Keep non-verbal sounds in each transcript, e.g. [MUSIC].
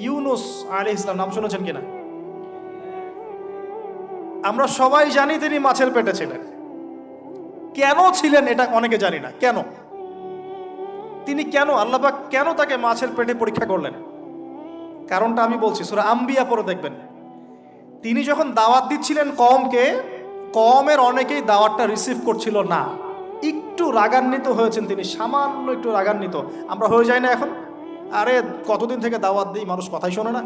ইউনুস আলী ইসলাম নাম শুনেছেন কিনা? আমরা সবাই জানি তিনি মাছের পেটে ছিলেন। কেন ছিলেন এটা অনেকে জানি না। কেন? তিনি কেন আল্লাহবাক কেন তাকে মাছের পেটে পরীক্ষা করলেন? কারণটা আমি বলছি, সুরা আম্বিয়া পরে দেখবেন। তিনি যখন দাওয়াত দিচ্ছিলেন কমকে কমের অনেকেই দাওয়াতটা রিসিভ করছিল না। একটু রাগান্বিত হয়েছেন তিনি, সামান্য একটু রাগান্বিত। আমরা হয়ে যাই না এখন? আরে কতদিন থেকে দাওয়াত দিই, মানুষ কথাই শোনে না।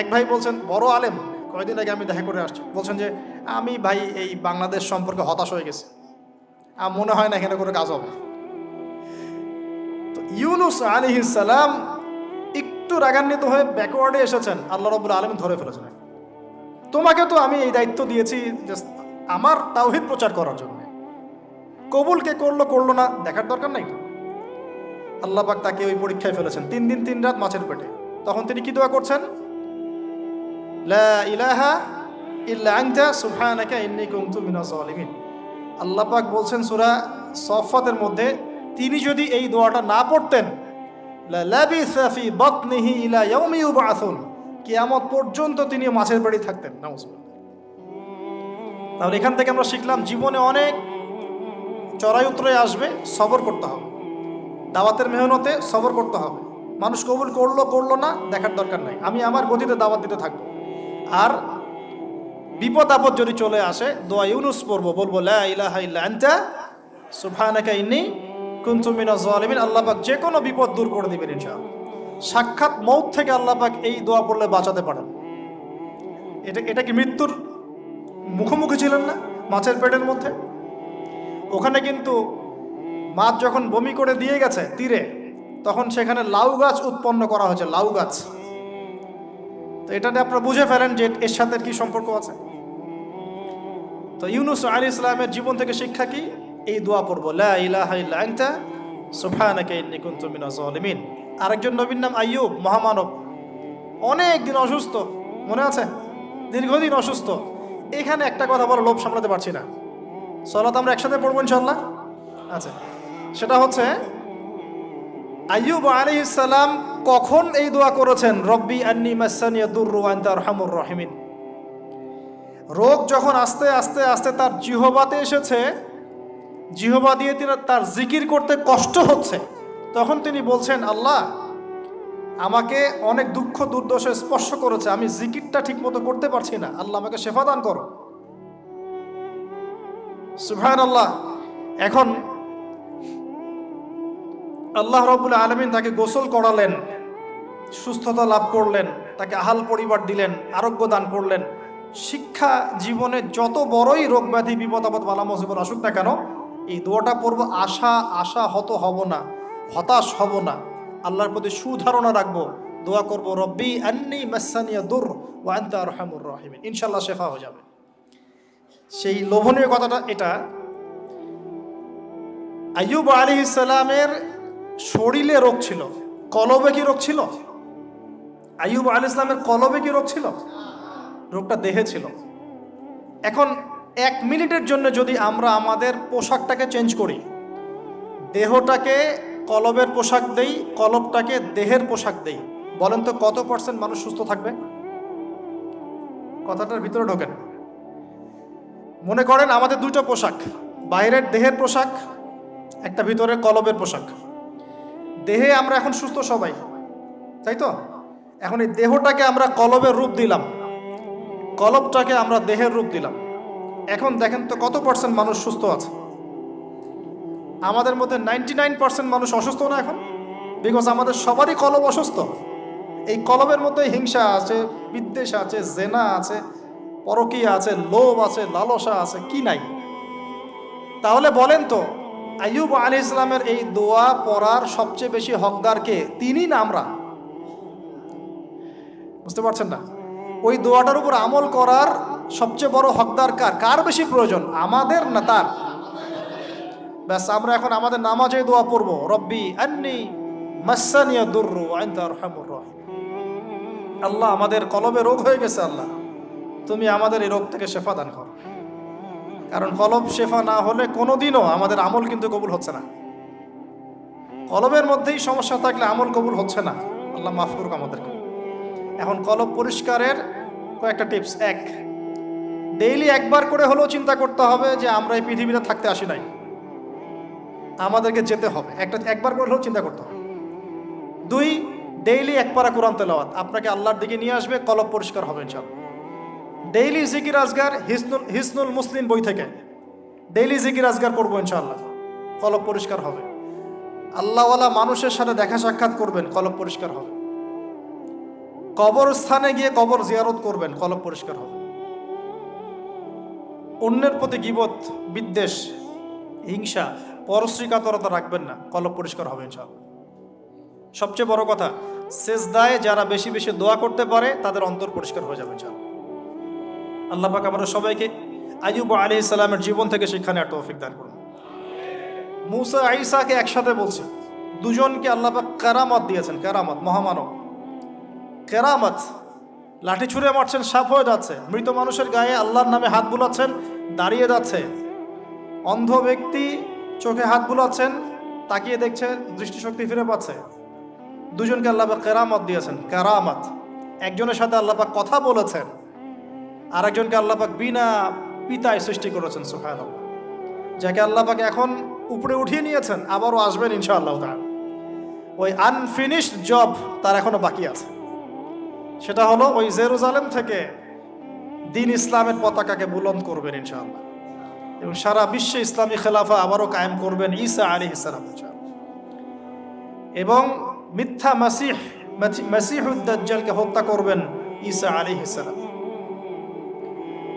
এক ভাই বলছেন, বড় আলেম কয়েকদিন আগে আমি দেখা করে আসছি। বলছেন যে, আমি ভাই এই বাংলাদেশ সম্পর্কে হতাশ হয়ে গেছে। আর মনে হয় না এখানে কোনো কাজ হবে। তো ইউনুস সালাম একটু রাগান্বিত হয়ে ব্যাকওয়ার্ডে এসেছেন। আল্লাহ রবুল আলম ধরে ফেলেছেন। তোমাকে তো আমি এই দায়িত্ব দিয়েছি আমার তাওহিদ প্রচার করার জন্য। কবুল কে করল করল না, দেখার দরকার নাই তো। আল্লাহ পাক তাকে ওই পরীক্ষায় ফেলেছেন। তিন দিন, তিন রাত মাছের পেটে। তখন তিনি কি দোয়া করছেন? ইলাহা আল্লাহ বলছেন, সূরা সফাতের মধ্যে তিনি যদি এই দোয়াটা না পড়তেন কিয়ামত পর্যন্ত তিনি মাছের বাড়ি থাকতেন। নাউজুবিল্লাহ। তাহলে এখান থেকে আমরা শিখলাম, জীবনে অনেক চড়াই উতরে আসবে, সবর করতে হবে। দাওয়াতের মেহনতে সবর করতে হবে। মানুষ কবুল করল করল না, দেখার দরকার নাই। আমি আমার গতিতে দাওয়াত দিতে থাকব। আর বিপদ আপদ যদি চলে আসে, দোয়া ইউনুস পড়ব, বলব সুবহানাকা ইন্নী কুনতু মিনাজ জালিমিন আল্লাহ পাক যে কোনো বিপদ দূর করে দিবেন ইনশাআল্লাহ। সাক্ষাৎ মৌত থেকে আল্লাহ পাক এই দোয়া পড়লে বাঁচাতে পারেন। এটা এটা কি মৃত্যুর মুখোমুখি ছিলেন না? মাছের পেটের মধ্যে? ওখানে কিন্তু মাছ যখন বমি করে দিয়ে গেছে তীরে, তখন সেখানে লাউ গাছ উৎপন্ন করা হয়েছে, লাউ গাছ। তো এটাতে আপনারা বুঝে ফেলেন যে এর সাথে কি সম্পর্ক আছে। তো ইউনুস আলী ইসলামের জীবন থেকে শিক্ষা কি? এই দোয়া পড়ব, লা ইলাহা ইল্লা আনতা, সুবহানাকা ইন্নী কুনতু মিনাজ জালিমিন আরেকজন নবীর নাম আইয়ুব, মহামানব। অনেক দিন অসুস্থ, মনে আছে? দীর্ঘদিন অসুস্থ। এখানে একটা কথা বলে লোভ সামলাতে পারছি না। সলাত আমরা একসাথে পড়ব ইনশাল্লাহ আচ্ছা। সেটা হচ্ছে, আইয়ুব আলী ইসালাম কখন এই দোয়া করেছেন? রব্বি আন্নি মাসানিয়া দুর্রু আনতা রহমুর রহিমিন। রোগ যখন আস্তে আস্তে আস্তে তার জিহবাতে এসেছে, জিহবা দিয়ে তিনি তার জিকির করতে কষ্ট হচ্ছে, তখন তিনি বলছেন, আল্লাহ, আমাকে অনেক দুঃখ দুর্দশা স্পর্শ করেছে, আমি জিকিরটা ঠিক মতো করতে পারছি না। আল্লাহ, আমাকে শেফা দান করো। সুভান আল্লাহ এখন আল্লাহ রবুল আলমিন তাকে গোসল করালেন, সুস্থতা লাভ করলেন, তাকে আহাল পরিবার দিলেন, আরোগ্য দান করলেন। শিক্ষা জীবনে যত বড়ই রোগ ব্যাধি, বিপদ আপদ, বালা মুসিবত আসুক না কেন, এই দোয়াটা পড়ব, আশা আশা হত হব না, হতাশ হব না। আল্লাহর প্রতি সুধারণা রাখব, দোয়া করব, রব্বি আন্নি মাসানিয়া দুর ও আন্তা রহমুর রহিমিন। ইনশাল্লাহ শেফা হয়ে যাবে। সেই লোভনীয় কথাটা এটা। আইয়ুব আলী ইসলামের শরীরে রোগ ছিল। কলবে কি রোগ ছিল? আইয়ুব আল ইসলামের কলবে কি রোগ ছিল? রোগটা দেহে ছিল। এখন এক মিনিটের জন্য যদি আমরা আমাদের পোশাকটাকে চেঞ্জ করি, দেহটাকে কলবের পোশাক দেই, কলবটাকে দেহের পোশাক দেই, বলেন তো কত পার্সেন্ট মানুষ সুস্থ থাকবে? কথাটার ভিতরে ঢোকেন। মনে করেন আমাদের দুটো পোশাক, বাইরের দেহের পোশাক, একটা ভিতরে কলবের পোশাক। দেহে আমরা এখন সুস্থ সবাই। তাই তো? এখন এই দেহটাকে আমরা কলবের রূপ দিলাম। কলবটাকে আমরা দেহের রূপ দিলাম। এখন দেখেন তো কত পার্সেন্ট মানুষ সুস্থ আছে। আমাদের মধ্যে নাইনটি নাইন পার্সেন্ট মানুষ অসুস্থ না এখন? বিকজ আমাদের সবারই কলব অসুস্থ। এই কলবের মধ্যে হিংসা আছে, বিদ্বেষ আছে, জেনা আছে, পরকীয়া আছে, লোভ আছে, লালসা আছে, কি নাই? তাহলে বলেন তো আইয়ুব আলী ইসলামের এই দোয়া পড়ার সবচেয়ে বেশি হকদার কে? তিনি না আমরা? বুঝতে পারছেন না? ওই দোয়াটার উপর আমল করার সবচেয়ে বড় হকদার কার? কার বেশি প্রয়োজন? আমাদের না তার? ব্যাস, আমরা এখন আমাদের নামাজে দোয়া পড়ব। রব্বি আন্নি মাসানিয়া দুর্রু আল্লাহ আমাদের কলবে রোগ হয়ে গেছে, আল্লাহ। তুমি আমাদের এই রোগ থেকে শেফা দান করো। কারণ কলব শেফা না হলে কোনোদিনও আমাদের আমল কিন্তু কবুল হচ্ছে না। কলবের মধ্যেই সমস্যা থাকলে আমল কবুল হচ্ছে না। আল্লাহ মাফ করুক আমাদেরকে। এখন কলব পরিষ্কারের কয়েকটা টিপস। এক, ডেইলি একবার করে হলেও চিন্তা করতে হবে যে আমরা এই পৃথিবীতে থাকতে আসি নাই। আমাদেরকে যেতে হবে। একটা, একবার করে হলেও চিন্তা করতে হবে। দুই, ডেইলি এক পারা কোরআন তেলাওয়াত। আপনাকে আল্লাহর দিকে নিয়ে আসবে, কলব পরিষ্কার হবে ইনশাআল্লাহ। ডেইলি জিকির আজগার হিসনুল হিসনুল মুসলিম বই থেকে ডেইলি জিকির আজগার করব ইনশাআল্লাহ কলব পরিষ্কার হবে আল্লাহওয়ালা মানুষের সাথে দেখা সাক্ষাৎ করবেন কলব পরিষ্কার হবে কবরস্থানে গিয়ে কবর জিয়ারত করবেন কলব পরিষ্কার হবে অন্যের প্রতি গিবত বিদ্বেষ হিংসা পরশ্রীকাতরতা রাখবেন না কলব পরিষ্কার হবে ইনশাআল্লাহ সবচেয়ে বড় কথা শেষ সেজদায় যারা বেশি বেশি দোয়া করতে পারে তাদের অন্তর পরিষ্কার হয়ে যাবে ইনশাআল্লাহ আল্লাহ পাক সবাইকে আইয়ুব আলী ইসলামের জীবন থেকে সেখানে আর তৌফিক দান করুন। মুসা আইসাকে একসাথে বলছে, দুজনকে আল্লাহ পাক কারামত দিয়েছেন, কারামত, মহামানব। কেরামত, লাঠি ছুঁড়ে মারছেন সাপ হয়ে যাচ্ছে। মৃত মানুষের গায়ে আল্লাহর নামে হাত বুলাচ্ছেন, দাঁড়িয়ে যাচ্ছে। অন্ধ ব্যক্তি চোখে হাত বুলাচ্ছেন, তাকিয়ে দেখছে, দৃষ্টিশক্তি ফিরে পাচ্ছে। দুজনকে আল্লাহ কেরামত দিয়েছেন, কারামত। একজনের সাথে আল্লাহ পাক কথা বলেছেন। আরেকজনকে আল্লাহ পাক বিনা পিতায় সৃষ্টি করেছেন সুখান যাকে আল্লাহ পাক এখন উপরে উঠিয়ে নিয়েছেন, আবারও আসবেন ইনশাআল্লাহ তাআলা। ওই আনফিনিশড জব তার এখনও বাকি আছে। সেটা হলো ওই জেরুজালেম থেকে দিন ইসলামের পতাকাকে বুলন্দ করবেন ইনশাআল্লাহ। এবং সারা বিশ্বে ইসলামী খেলাফা আবারও কায়েম করবেন ঈসা আলী ইসলাম এবং মিথ্যা মাসিহ মাসিহুদ্দাজ্জালকে হত্যা করবেন ঈসা আলী ইসলাম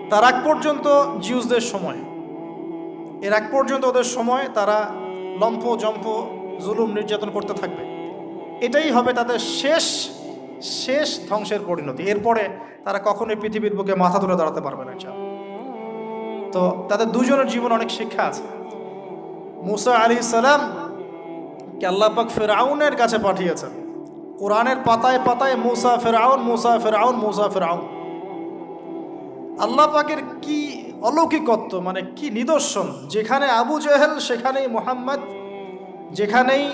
তার আগ পর্যন্ত জিউসদের সময়। এর আগ পর্যন্ত ওদের সময় তারা লম্ফ জম্প জুলুম নির্যাতন করতে থাকবে। এটাই হবে তাদের শেষ শেষ ধ্বংসের পরিণতি। এরপরে তারা কখনোই পৃথিবীর বুকে মাথা তুলে দাঁড়াতে পারবে না, ইনশাআল্লাহ। তো তাদের দুজনের জীবন অনেক শিক্ষা আছে। মুসা আলী সালাম কে ফেরাউনের কাছে পাঠিয়েছেন। কোরআনের পাতায় পাতায় মুসা ফেরাউন মুসা ফেরাউন মুসা ফেরাউন। আল্লাহ পাকের কি অলৌকিকত্ব মানে কি নিদর্শন? যেখানে আবু জেহেল, সেখানেই মোহাম্মদ, যেখানেই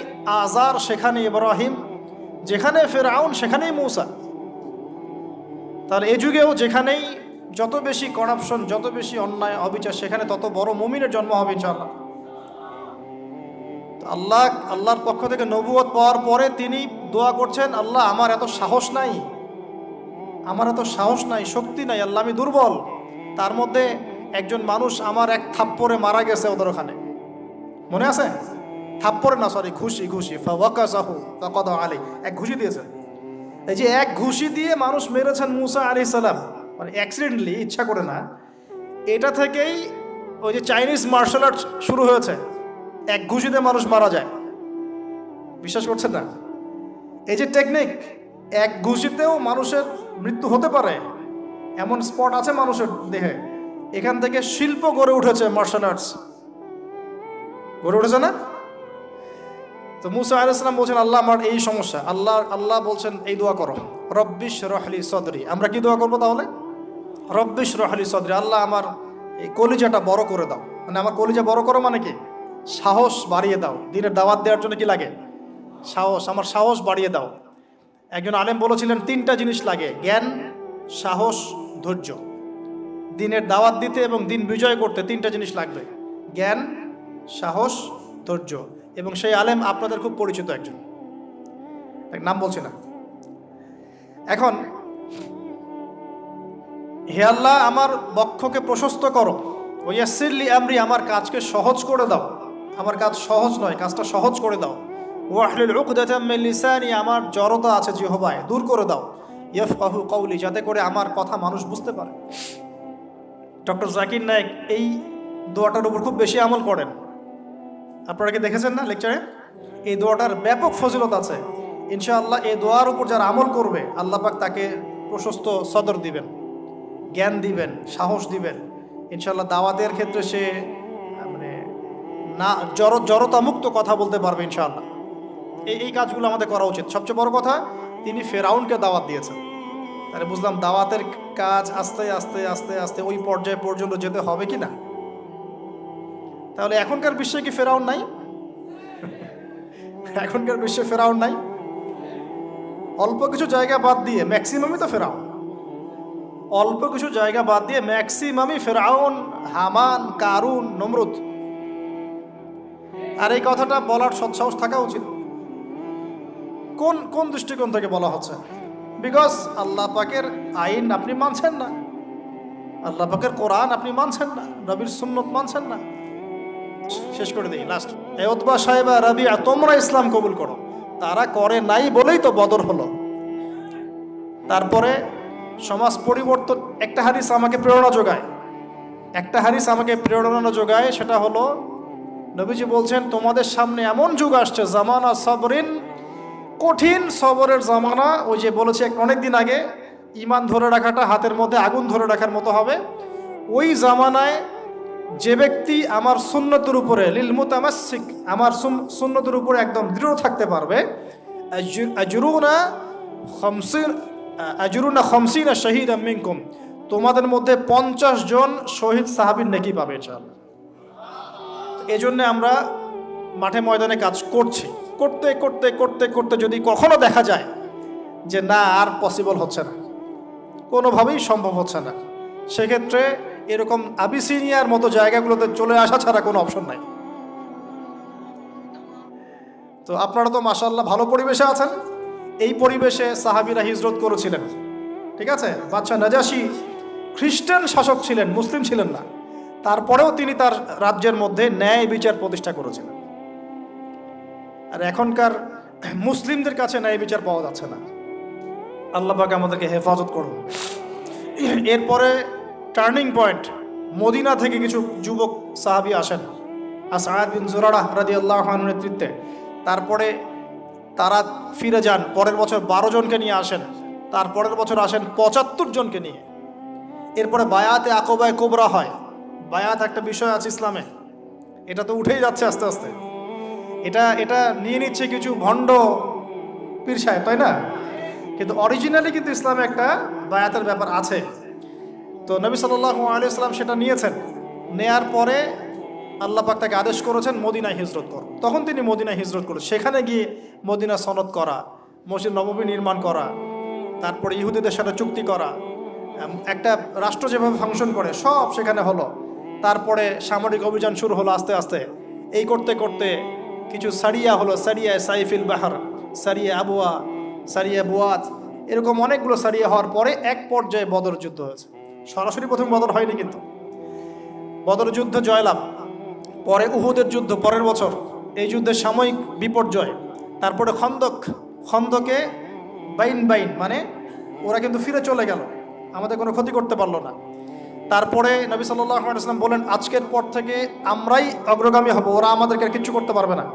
আজার সেখানে ইব্রাহিম, যেখানে ফেরাউন সেখানেই মৌসা। তার এ যুগেও যেখানেই যত বেশি করাপশন যত বেশি অন্যায়, অবিচার, সেখানে তত বড় মমিনের জন্ম হবে তো আল্লাহ, আল্লাহর পক্ষ থেকে নবুয়ত পাওয়ার পরে তিনি দোয়া করছেন, আল্লাহ, আমার এত সাহস নাই আমার এত সাহস নাই, শক্তি নাই, আল্লাহ, আমি দুর্বল। তার মধ্যে একজন মানুষ আমার এক থাপ্পড়ে মারা গেছে ওদের ওখানে। মনে আছে? থাপ্পড়ে না সরি ঘুষি ঘুষি। আলী এক ঘুষি দিয়েছেন এই যে এক ঘুষি দিয়ে মানুষ মেরেছেন মুসা আলী সালাম মানে অ্যাক্সিডেন্টলি ইচ্ছা করে না। এটা থেকেই ওই যে চাইনিজ মার্শাল আর্ট শুরু হয়েছে। এক ঘুষিতে মানুষ মারা যায়। বিশ্বাস করছেন না? এই যে টেকনিক এক ঘুষিতেও মানুষের মৃত্যু হতে পারে। এমন স্পট আছে মানুষের দেহে। এখান থেকে শিল্প গড়ে উঠেছে মার্শাল আর্টস গড়ে উঠেছে না? তো মুসা আলাইসালাম বলছেন, আল্লাহ আমার এই সমস্যা। আল্লাহ আল্লাহ বলছেন, এই দোয়া করো। রব্বিশ রহলি সদরি। আমরা কি দোয়া করব তাহলে? রব্বিশ রহলি সদরি। আল্লাহ আমার এই কলিজাটা বড় করে দাও। মানে আমার কলিজা বড় করো মানে কি? সাহস বাড়িয়ে দাও। দিনের দাওয়াত দেওয়ার জন্য কি লাগে? সাহস, আমার সাহস বাড়িয়ে দাও। একজন আলেম বলেছিলেন, তিনটা জিনিস লাগে, জ্ঞান, সাহস, ধৈর্য। দিনের দাওয়াত দিতে এবং দিন বিজয় করতে তিনটা জিনিস লাগবে, জ্ঞান, সাহস, ধৈর্য। এবং সেই আলেম আপনাদের খুব পরিচিত একজন। এক নাম বলছি না। এখন, হে আল্লাহ, আমার বক্ষকে প্রশস্ত করো। ওয়াসিরলি আমরি, আমার কাজকে সহজ করে দাও। আমার কাজ সহজ নয়, কাজটা সহজ করে দাও। ওয়াহলুল উকদাতাম মিন লিসানি, আমার জড়তা আছে জিহবায়, দূর করে দাও। ইয়াফকাহু কওলি, যাতে করে আমার কথা মানুষ বুঝতে পারে। ডক্টর জাকির নায়েক এই দোয়াটার উপর খুব বেশি আমল করেন। আপনারা কি দেখেছেন না লেকচারে? এই দোয়াটার ব্যাপক ফজিলত আছে। ইনশাআল্লাহ এই দোয়ার উপর যারা আমল করবে, আল্লাহ পাক তাকে প্রশস্ত সদর দিবেন, জ্ঞান দিবেন, সাহস দিবেন। ইনশাআল্লাহ দাওয়াতের ক্ষেত্রে সে মানে না, জড় জড়তা মুক্ত কথা বলতে পারবে ইনশাআল্লাহ। এই এই কাজগুলো আমাদের করা উচিত। সবচেয়ে বড় কথা, তিনি ফেরাউনকে দাওয়াত দিয়েছেন। তাহলে বুঝলাম দাওয়াতের কাজ আস্তে আস্তে আস্তে আস্তে ওই পর্যায়ে পর্যন্ত যেতে হবে কি না? তাহলে এখনকার বিশ্বে কি ফেরাউন নাই? [LAUGHS] এখনকার বিশ্বে ফেরাউন নাই? অল্প কিছু জায়গা বাদ দিয়ে ম্যাক্সিমামই তো ফেরাও অল্প কিছু জায়গা বাদ দিয়ে ম্যাক্সিমামই ফেরাউন, হামান, কারুন, নমরুদ। আর এই কথাটা বলার সৎসাহস থাকা উচিত। কোন কোন দৃষ্টিকোণ থেকে বলা হচ্ছে? বিকজ আল্লাহ পাকের আইন আপনি মানছেন না। আল্লাহ পাকের কোরআন আপনি মানছেন না। রবির সুন্নত মানছেন না। শেষ করে দিই লাস্ট এওতবা সাহেবা, রাবিয়া, তোমরা ইসলাম কবুল করো। তারা করে নাই বলেই তো বদর হলো। তারপরে সমাজ পরিবর্তন, একটা হাদিস আমাকে প্রেরণা যোগায়। একটা হাদিস আমাকে প্রেরণা যোগায়, সেটা হলো, নবীজি বলছেন, তোমাদের সামনে এমন যুগ আসছে, জামানা সবরিন কঠিন সবরের জামানা, ওই যে বলেছে অনেক দিন আগে, ইমান ধরে রাখাটা হাতের মধ্যে আগুন ধরে রাখার মতো হবে। ওই জামানায় যে ব্যক্তি আমার সুন্নতের উপরে, লিল মুতামাসিক আমার সুন- সুন্নতের উপরে একদম দৃঢ় থাকতে পারবে আজু- আজরুনা খমসিন আজরুনা খমসিনা শহীদ মিনকুম। তোমাদের মধ্যে পঞ্চাশ জন শহীদ সাহাবির নেকি পাবে চাল এই জন্য আমরা মাঠে ময়দানে কাজ করছি। করতে করতে করতে করতে যদি কখনো দেখা যায় যে না, আর পসিবল হচ্ছে না। কোনোভাবেই সম্ভব হচ্ছে না। সেক্ষেত্রে এরকম আবিসিনিয়ার মতো জায়গাগুলোতে চলে আসা ছাড়া কোনো অপশন নাই। তো আপনারা তো মাসাল্লাহ ভালো পরিবেশে আছেন। এই পরিবেশে সাহাবিরা হিজরত করেছিলেন। ঠিক আছে? বাচ্চা নাজাসি খ্রিস্টান শাসক ছিলেন, মুসলিম ছিলেন না। তারপরেও তিনি তার রাজ্যের মধ্যে ন্যায় বিচার প্রতিষ্ঠা করেছিলেন। আর এখনকার মুসলিমদের কাছে ন্যায় বিচার পাওয়া যাচ্ছে না। আল্লাহ পাক আমাদেরকে হেফাজত করুন। এরপরে টার্নিং পয়েন্ট, মদিনা থেকে কিছু যুবক সাহাবি আসেন। আসাদ বিন জোরারা রাজি আল্লাহ নেতৃত্বে। তারপরে তারা ফিরে যান, পরের বছর বারো জনকে নিয়ে আসেন। তারপরের বছর আসেন পঁচাত্তর জনকে নিয়ে। এরপরে বায়াতে আকবায় কোবরা হয়। বায়াত একটা বিষয় আছে ইসলামে। এটা তো উঠেই যাচ্ছে আস্তে আস্তে। এটা এটা নিয়ে নিচ্ছে কিছু ভণ্ড পীর সাহেব, তাই না? কিন্তু অরিজিনালি কিন্তু ইসলামে একটা বায়াতের ব্যাপার আছে। তো নবী সাল্লাহ আলিয়াল্লাম সেটা নিয়েছেন। নেয়ার পরে আল্লাহ পাক তাকে আদেশ করেছেন, মদিনায় হিজরত কর। তখন তিনি মদিনায় হিজরত করেন সেখানে গিয়ে মদিনা সনদ করা, মসজিদ নবমী নির্মাণ করা, তারপরে ইহুদিদের সাথে চুক্তি করা একটা রাষ্ট্র যেভাবে ফাংশন করে, সব সেখানে হলো। তারপরে সামরিক অভিযান শুরু হলো আস্তে আস্তে। এই করতে করতে কিছু সারিয়া হলো, সারিয়া সাইফিল বাহার, সারিয়া আবুয়া, সারিয়া বুয়াত, এরকম অনেকগুলো সারিয়া হওয়ার পরে এক পর্যায়ে বদর যুদ্ধ হয়েছে। সরাসরি প্রথম বদর হয়নি কিন্তু। বদর যুদ্ধ জয়লাভ, পরে উহুদের যুদ্ধ, পরের বছর। এই যুদ্ধে সাময়িক বিপর্যয়, তারপরে খন্দক, খন্দকে বাইন বাইন মানে ওরা কিন্তু ফিরে চলে গেল। আমাদের কোনো ক্ষতি করতে পারল না। তারপরে নবী সাল্লাম বলেন, আজকের পর থেকে আমরাই অগ্রগামী হব, ওরা আমাদেরকে কিচ্ছু করতে পারবে না।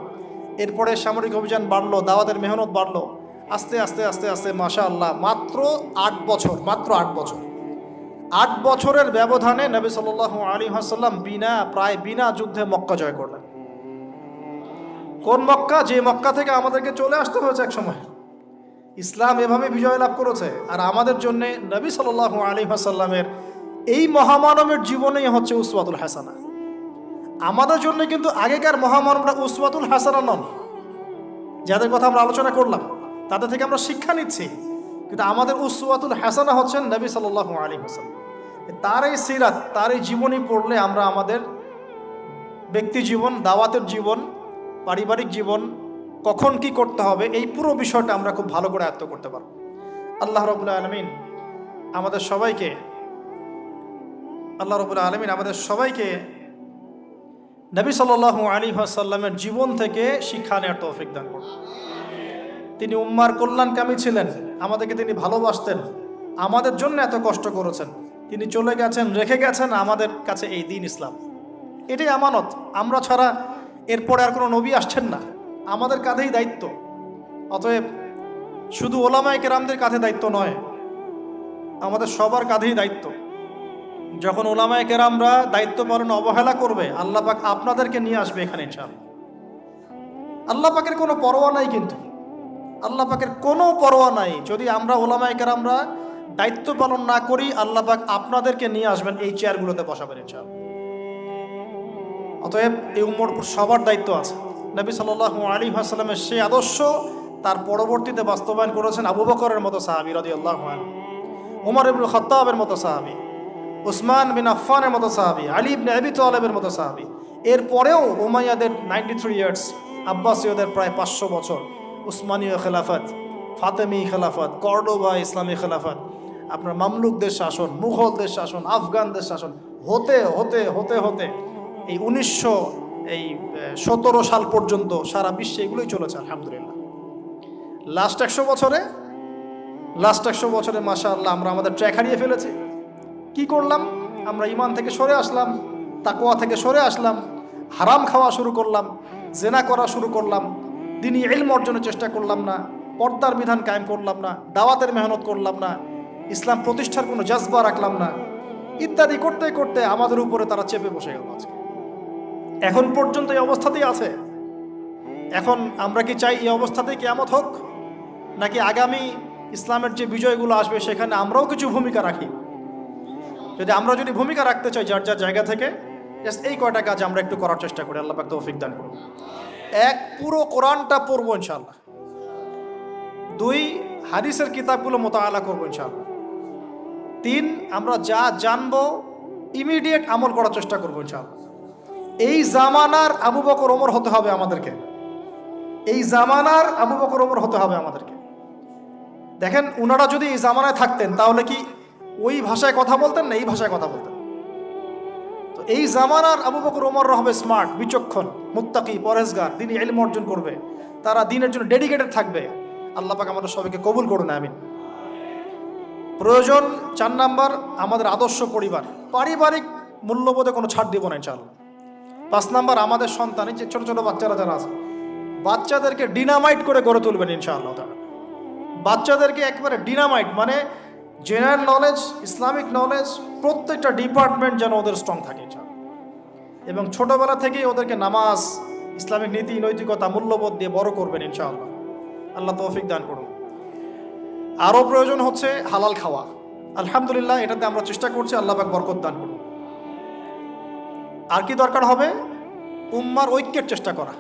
এরপরে সামরিক অভিযান বাড়লো, দাওয়াতের মেহনত বাড়লো, আস্তে আস্তে আস্তে আস্তে মাশা আল্লাহ মাত্র আট বছর, মাত্র আট বছর। আট বছরের ব্যবধানে নবী সাল আলী হাসাল্লাম বিনা, প্রায় বিনা যুদ্ধে মক্কা জয় করলেন। কোন মক্কা? যে মক্কা থেকে আমাদেরকে চলে আসতে হয়েছে এক সময়। ইসলাম এভাবে বিজয় লাভ করেছে। আর আমাদের জন্য নবী সাল আলী হাসাল্লামের এই মহামানবের জীবনেই হচ্ছে উসওয়াতুল হাসানা। আমাদের জন্য কিন্তু আগেকার মহামানবরা উসওয়াতুল হাসানা নন। যাদের কথা আমরা আলোচনা করলাম, তাদের থেকে আমরা শিক্ষা নিচ্ছি। কিন্তু আমাদের উসওয়াতুল হাসানা হচ্ছেন নবী সাল্লাহ আলী হাসান তার এই সিরাত, তার এই জীবনী পড়লে আমরা আমাদের ব্যক্তি জীবন, দাওয়াতের জীবন, পারিবারিক জীবন, কখন কি করতে হবে, এই পুরো বিষয়টা আমরা খুব ভালো করে আয়ত্ত করতে পারব। আল্লাহ রবুল্লা আলমিন আমাদের সবাইকে আল্লাহ রবুল্লা আলমিন আমাদের সবাইকে নবী সাল্লাহ আলী সাল্লামের জীবন থেকে শিক্ষা নেওয়ার তৌফিক দান করুন। তিনি উম্মার কল্যাণকামী ছিলেন, আমাদেরকে তিনি ভালোবাসতেন, আমাদের জন্য এত কষ্ট করেছেন। তিনি চলে গেছেন, রেখে গেছেন আমাদের কাছে এই দিন ইসলাম। এটাই আমানত। আমরা ছাড়া এরপরে আর কোনো নবী আসছেন না। আমাদের কাঁধেই দায়িত্ব। অতএব শুধু ওলামায় কেরামদের কাঁধে দায়িত্ব নয়, আমাদের সবার কাঁধেই দায়িত্ব। যখন ওলামায় কেরামরা দায়িত্ব পালন অবহেলা করবে, আল্লাহ পাক আপনাদেরকে নিয়ে আসবে এখানে ইনশাআল্লাহ। আল্লাহ পাকের কোনো পরোয়া নাই কিন্তু। আল্লাহ পাকের কোনো পরোয়া নাই। যদি আমরা ওলামায় কেরামরা দায়িত্ব পালন না করি, আল্লাহ পাক আপনাদেরকে নিয়ে আসবেন এই চেয়ারগুলোতে বসাবেন ইনশাআল্লাহ। অতএব এই উম্মর সবার দায়িত্ব আছে। নবী সাল্লাহ আলী হাসালামের সেই আদর্শ, তার পরবর্তীতে বাস্তবায়ন করেছেন আবু বকরের মতো সাহাবি রদি আল্লাহ উমর ইবনুল খত্তাবের মতো সাহাবি। উসমান বিন আফফানের মতো সাহাবি, আলী ইবনে আবি তালেবের মতো সাহাবি। এরপরেও উমাইয়াদের নাইনটি থ্রি ইয়ার্স আব্বাসীয়দের প্রায় পাঁচশো বছর, উসমানীয় খেলাফত, ফাতেমি খেলাফত, কর্ডোবা ইসলামী খেলাফত। আপনার মামলুকদের শাসন, মুঘলদের শাসন, আফগানদের শাসন, হতে হতে হতে হতে এই উনিশশো, এই সতেরো সাল পর্যন্ত সারা বিশ্বে এগুলোই চলেছে, আলহামদুলিল্লাহ। লাস্ট একশো বছরে লাস্ট একশো বছরে মাসা আল্লাহ আমরা আমাদের ট্র্যাক হারিয়ে ফেলেছি। কি করলাম? আমরা ইমান থেকে সরে আসলাম তাকোয়া থেকে সরে আসলাম, হারাম খাওয়া শুরু করলাম, জেনা করা শুরু করলাম, দিনই এলম অর্জনের চেষ্টা করলাম না, পর্দার বিধান কায়েম করলাম না, দাওয়াতের মেহনত করলাম না, ইসলাম প্রতিষ্ঠার কোনো জজবা রাখলাম না, ইত্যাদি করতে করতে আমাদের উপরে তারা চেপে বসে গেল আজকে। এখন পর্যন্ত এই অবস্থাতেই আছে। এখন আমরা কি চাই এই অবস্থাতেই কেয়ামত হোক? নাকি আগামী ইসলামের যে বিজয়গুলো আসবে, সেখানে আমরাও কিছু ভূমিকা রাখি? যদি আমরা যদি ভূমিকা রাখতে চাই যার যার জায়গা থেকে এই কয়টা কাজ আমরা একটু করার চেষ্টা করি, আল্লাহ পাক তৌফিক দান করুন। এক, পুরো কোরআনটা পড়ব ইনশাল্লাহ দুই, হাদিসের কিতাবগুলো মোতালা করব ইনশাল্লাহ তিন, আমরা যা জানব ইমিডিয়েট আমল করার চেষ্টা করব ইনশাল্লাহ এই জামানার আবু বকর ওমর হতে হবে আমাদেরকে। এই জামানার আবু বকর ওমর হতে হবে আমাদেরকে। দেখেন ওনারা যদি এই জামানায় থাকতেন, তাহলে কি ওই ভাষায় কথা বলতেন না, এই ভাষায় কথা বলতেন। তো এই জামানার আবু বকর ওমররা হবে স্মার্ট বিচক্ষণ, মুত্তাকি পরেজগার দিনই এলম অর্জন করবে। তারা দিনের জন্য ডেডিকেটেড থাকবে। আল্লাহ পাক আমাদের সবাইকে কবুল করুন, আমিন। প্রয়োজন চার নাম্বার, আমাদের আদর্শ পরিবার। পারিবারিক মূল্যবোধে কোনো ছাড় দিব না, ইনশাআল্লাহ। পাঁচ নাম্বার, আমাদের সন্তান যে ছোটো ছোটো বাচ্চারা যারা আছে, বাচ্চাদেরকে ডিনামাইট করে গড়ে তুলবেন, ইনশাআল্লাহ তারা বাচ্চাদেরকে একবারে ডিনামাইট মানে জেনারেল নলেজ ইসলামিক নলেজ প্রত্যেকটা ডিপার্টমেন্ট যেন ওদের স্ট্রং থাকে এবং ছোটবেলা থেকেই ওদেরকে নামাজ, ইসলামিক নীতি, নৈতিকতা, মূল্যবোধ দিয়ে বড় করবেন ইনশাআল্লাহ আল্লাহ তৌফিক দান করুন। আরও প্রয়োজন হচ্ছে হালাল খাওয়া। আলহামদুলিল্লাহ, এটাতে আমরা চেষ্টা করছি, আল্লাহ পাক বরকত দান করুন। আর কি দরকার হবে? উম্মার ঐক্যের চেষ্টা করা।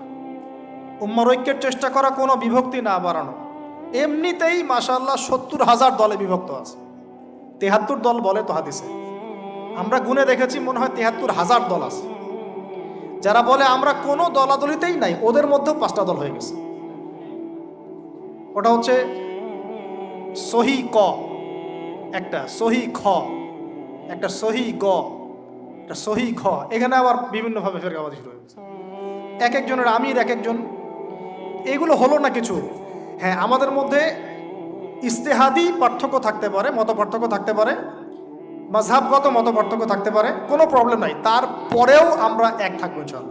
উম্মার ঐক্যের চেষ্টা করা কোনো বিভক্তি না বাড়ানো। এমনিতেই মাশাল্লাহ সত্তর হাজার দলে বিভক্ত আছে। তেহাত্তর দল বলে তো হাদিসে। আমরা গুনে দেখেছি, মনে হয় তেহাত্তর হাজার দল আছে। যারা বলে, আমরা কোনো দলাদলিতেই নাই, ওদের মধ্যেও পাঁচটা দল হয়ে গেছে। ওটা হচ্ছে সহি ক। একটা সহি খ। একটা সহি গ। একটা সহি খ এখানে আবার বিভিন্নভাবে ফেরকাবাজি শুরু হয়ে গেছে। এক একজনের আমির, এক একজন। এগুলো হলো না কিছু। হ্যাঁ আমাদের মধ্যে ইস্তেহাদি পার্থক্য থাকতে পারে মত পার্থক্য থাকতে পারে, মাঝহাবগত মত পার্থক্য থাকতে পারে, কোনো প্রবলেম নাই। তারপরেও আমরা এক থাকব চল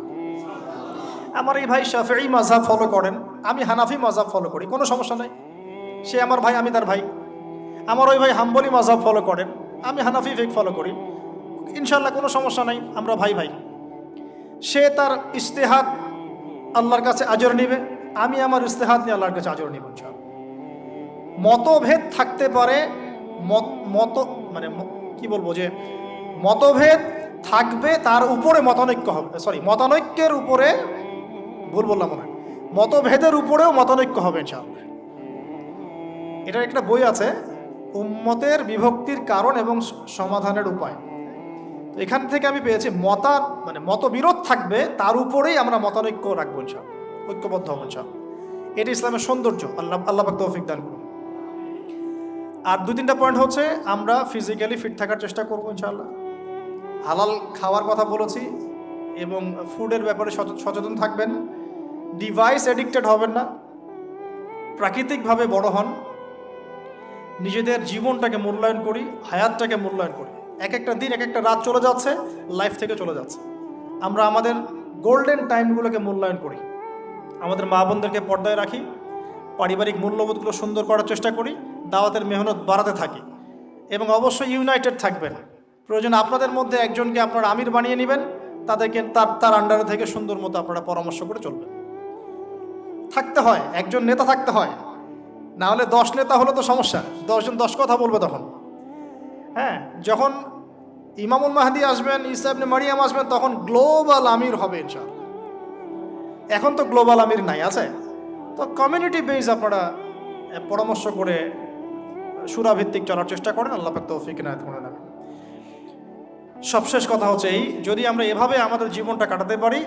আমার এই ভাই শাফি মাঝহাব ফলো করেন, আমি হানাফি মাঝহাব ফলো করি, কোনো সমস্যা নাই। সে আমার ভাই, আমি তার ভাই। আমার ওই ভাই হাম্বলি মাঝহাব ফলো করেন, আমি হানাফি ফিক ফলো করি। ইনশাল্লাহ কোনো সমস্যা নাই, আমরা ভাই ভাই। সে তার ইস্তেহাদ আল্লাহর কাছে আজর নিবে, আমি আমার ইস্তেহাদ নিয়ে আল্লাহর কাছে আজর নিব ইনশাআল্লাহ। মতভেদ থাকতে পারে, মত মত মানে কি বলব যে, মতভেদ থাকবে তার উপরে মতানৈক্য হবে। সরি মতানৈক্যের উপরে, ভুল বললাম মনে মতভেদের উপরেও মতানৈক্য হবে ইনশাআল্লাহ। এটার একটা বই আছে, উম্মতের বিভক্তির কারণ এবং সমাধানের উপায়। তো এখান থেকে আমি পেয়েছি মতার মানে মতবিরোধ থাকবে, তার উপরেই আমরা মতানৈক্য রাখব ইনশাআল্লাহ, ঐক্যবদ্ধ হব ইনশাআল্লাহ। এটি ইসলামের সৌন্দর্য, আল্লাহ আল্লাহ তৌফিক দান করুন। আর দু তিনটা পয়েন্ট হচ্ছে আমরা ফিজিক্যালি ফিট থাকার চেষ্টা করব ইনশাআল্লাহ। হালাল খাওয়ার কথা বলেছি এবং ফুডের ব্যাপারে সচে- সচেতন থাকবেন। ডিভাইস এডিক্টেড হবেন না। প্রাকৃতিকভাবে বড় হন। নিজেদের জীবনটাকে মূল্যায়ন করি, হায়াতটাকে মূল্যায়ন করি। এক একটা দিন, এক একটা রাত চলে যাচ্ছে লাইফ থেকে চলে যাচ্ছে। আমরা আমাদের গোল্ডেন টাইমগুলোকে মূল্যায়ন করি। আমাদের মা বোনদেরকে পর্দায় রাখি। পারিবারিক মূল্যবোধগুলো সুন্দর করার চেষ্টা করি। দাওয়াতের মেহনত বাড়াতে থাকি এবং অবশ্যই ইউনাইটেড থাকবেন প্রয়োজন আপনাদের মধ্যে একজনকে আপনারা আমির বানিয়ে নেবেন, তাদেরকে তার তার আন্ডারে থেকে সুন্দর মতো আপনারা পরামর্শ করে চলবেন। থাকতে হয়, একজন নেতা থাকতে হয়। না হলে দশ নেতা হলে তো সমস্যা, দশজন দশ কথা বলবে তখন। হ্যাঁ যখন ইমামুল মাহাদি আসবেন ইসাবনে মারিয়াম আসবেন, তখন গ্লোবাল আমির হবে ইনশাআল্লাহ। এখন তো গ্লোবাল আমির নাই, আছে? তো কমিউনিটি বেস আপনারা পরামর্শ করে সুরাভিত্তিক চলার চেষ্টা করেন, আল্লাহ পাক তৌফিক নায়ত করে নেবেন সবশেষ কথা হচ্ছে এই, যদি আমরা এভাবে আমাদের জীবনটা কাটাতে পারি,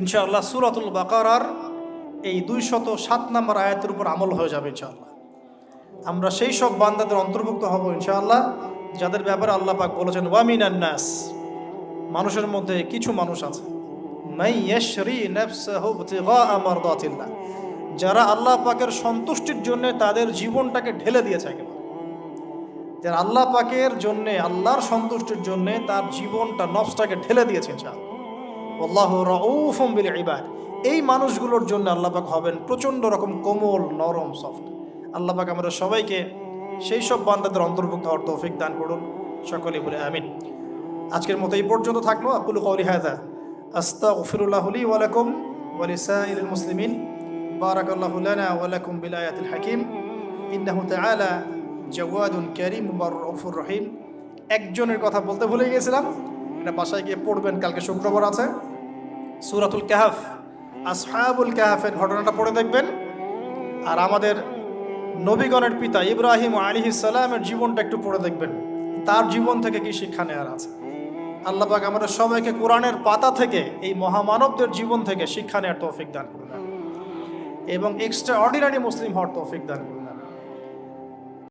ইনশাআল্লাহ সুরাতুল বাকারার এই দুইশত সাত নম্বর আয়াতের উপর আমল হয়ে যাবে ইনশাআল্লাহ। আমরা সেই সব বান্দাদের অন্তর্ভুক্ত হব ইনশাআল্লাহ, যাদের ব্যাপারে আল্লাহ পাক বলেছেন ওয়ামিন নাস মানুষের মধ্যে কিছু মানুষ আছে। মাই ইয়াশরি নাফসাহু ইবতিগা মারদাতিল্লাহ যারা আল্লাহ পাকের সন্তুষ্টির জন্য তাদের জীবনটাকে ঢেলে দিয়েছে একেবারে। যারা আল্লাহ পাকের জন্যে, আল্লাহর সন্তুষ্টির জন্যে তার জীবনটা, নফসটাকে ঢেলে দিয়েছেন ইবাদ। এই মানুষগুলোর জন্য আল্লাহ পাক হবেন প্রচণ্ড রকম কোমল, নরম, সফট। আল্লাহ পাক আমাদের সবাইকে সেই সব বান্দাদের অন্তর্ভুক্ত হওয়ার তৌফিক দান করুন। সকলে বলে আমিন। আজকের মতো এই পর্যন্ত থাকল। আকুল কৌলি হায়দা আস্তাগফিরুল্লাহ লি ওয়া লাকুম ওয়া লিসাইরিল মুসলিমিন। লানা ওয়া লাকুম বিল আয়াতিল হাকিম ইন্নাহু তাআলা জাওয়াদুন কারীম রাউফুর রহিম একজনের কথা বলতে ভুলে গিয়েছিলাম। এটা বাসায় গিয়ে পড়বেন, কালকে শুক্রবার আছে। সূরাতুল কাহাফ, আসহাবুল কাহাফের ঘটনাটা পড়ে দেখবেন। আর আমাদের নবীগণের পিতা ইব্রাহিম আলী সালামের জীবনটা একটু পড়ে দেখবেন। তার জীবন থেকে কি শিক্ষা নেওয়ার আছে? আল্লাহ পাক আমাদের সবাইকে কোরআনের পাতা থেকে, এই মহামানবদের জীবন থেকে শিক্ষা নেওয়ার তৌফিক দান করুন। এবং এক্সট্রা অর্ডিনারি মুসলিম হওয়ার তৌফিক দান করুন।